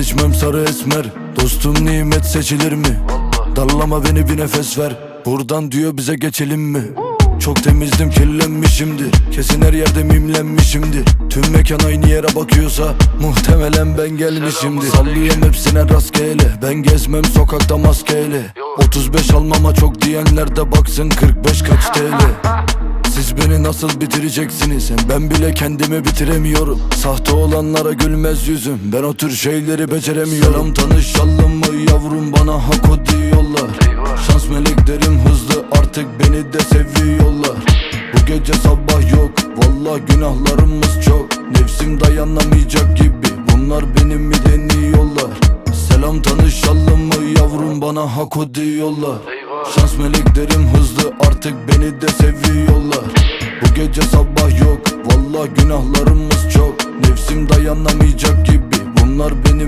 İçmem sarı esmer. Dostum nimet seçilir mi? Darlama beni bir nefes ver. Buradan diyor bize geçelim mi? Çok temizdim kirlenmişimdir. Kesin her yerde mimlenmişimdir. Tüm mekan aynı yere bakıyorsa Muhtemelen ben gelmişimdir. Sallıyorum hepsine rastgele. Ben gezmem sokakta maskeyle. 35 almama çok diyenler de baksın 45 kaç TL beni nasıl bitireceksiniz? Ben bile kendimi bitiremiyorum. Sahte olanlara gülmez yüzüm. Ben o tür şeyleri beceremiyorum. Selam tanışalım mı yavrum? Bana hak o diyorlar. Şans meleklerim hızlı artık beni de seviyorlar. Bu gece sabah yok. Valla günahlarımız çok. Nefsim dayanamayacak gibi. Bunlar benim mi deniyorlar? Selam tanışalım mı yavrum? Bana hak o diyorlar. Şans meleklerim hızlı seviyorlar Bu gece sabah yok. Valla günahlarımız çok. Nefsim dayanamayacak gibi. Bunlar benim